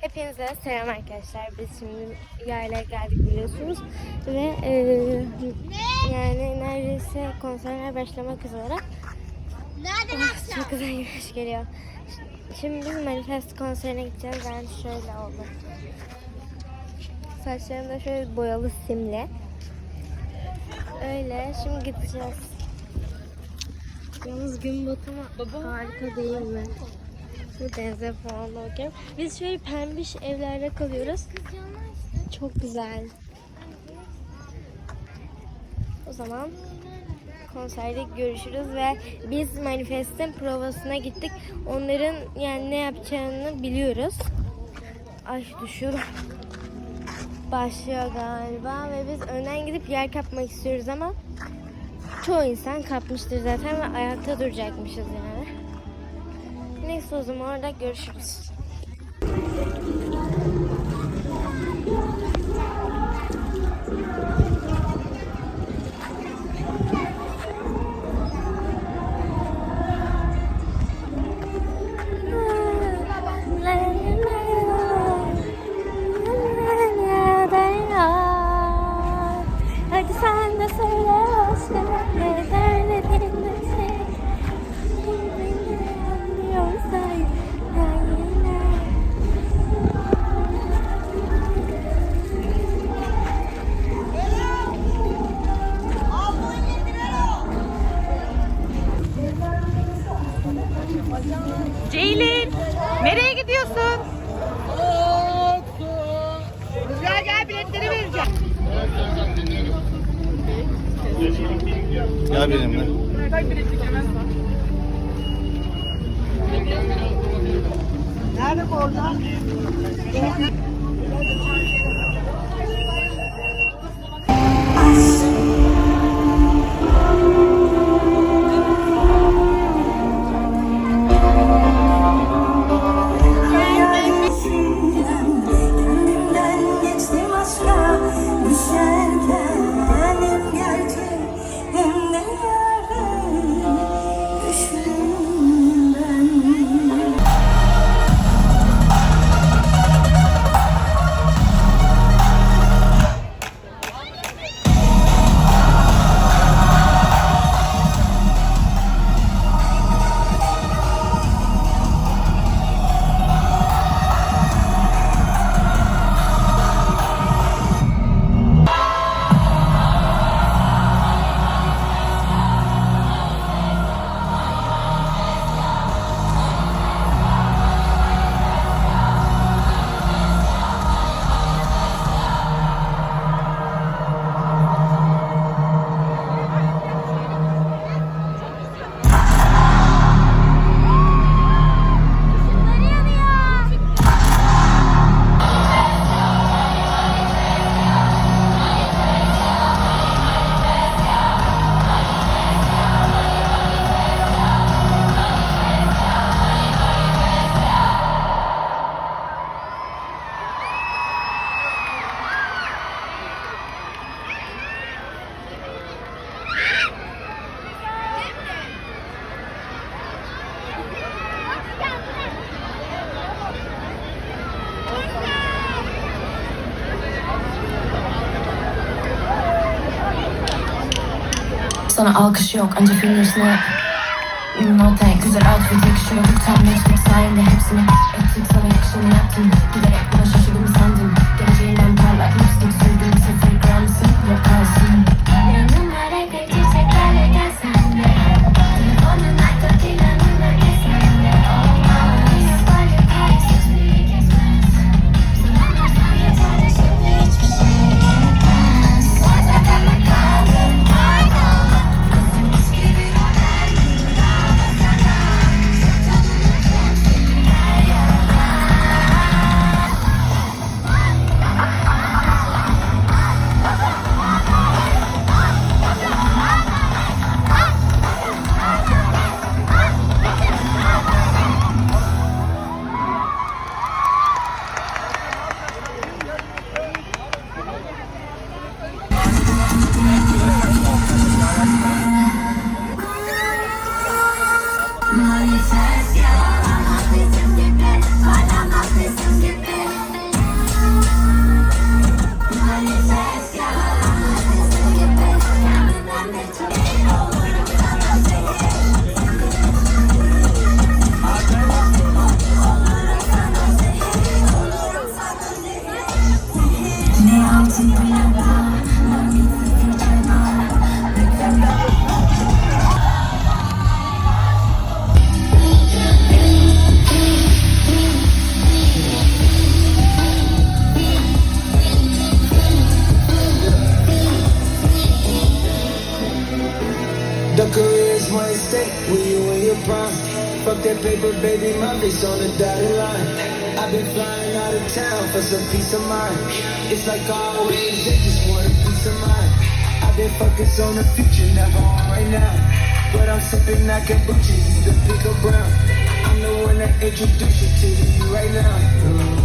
Hepinize selam arkadaşlar. Biz şimdi yaylaya geldik biliyorsunuz. Ve e, yani neredeyse konserler başlamak üzere. Nereden Ah, çok güzel güneş geliyor. Şimdi biz Manifest konserine gideceğiz. Ben şöyle oldum. Saçlarım da şöyle boyalı simli. Öyle. Şimdi gideceğiz. Yalnız gün batımı harika değil mi? Bu denize falan bakıyorum. Biz şöyle pembiş evlerde kalıyoruz. Çok güzel. O zaman konserde görüşürüz ve biz Manifest'in provasına gittik. Onların yani ne yapacağını biliyoruz. Ay düşüyorum. Başlıyor galiba ve biz önden gidip yer kapmak istiyoruz ama çoğu insan kapmıştır zaten ve ayakta duracakmışız yani. Neyse o zaman orada görüşürüz. Ceylin, nereye gidiyorsun? Rüzgar gel biletleri vereceğim. Gel benimle. Nerede orada? Sana alkış yok. Anca finger snap No thanks Güzel outfit yakışıyor. Tam Netflix sayende hepsini Ettik. Sana yakışanı yaptım Giderek buna şaşırdım mistake you in your prime. Fuck that paper, baby, my face on the dotted line. I've been flying out of town for some peace of mind. It's like always, they just want a peace of mind. I've been focused on the future, never on right now. But I'm sipping that kombucha, the pick brown. I'm the one that introduced you to you right now.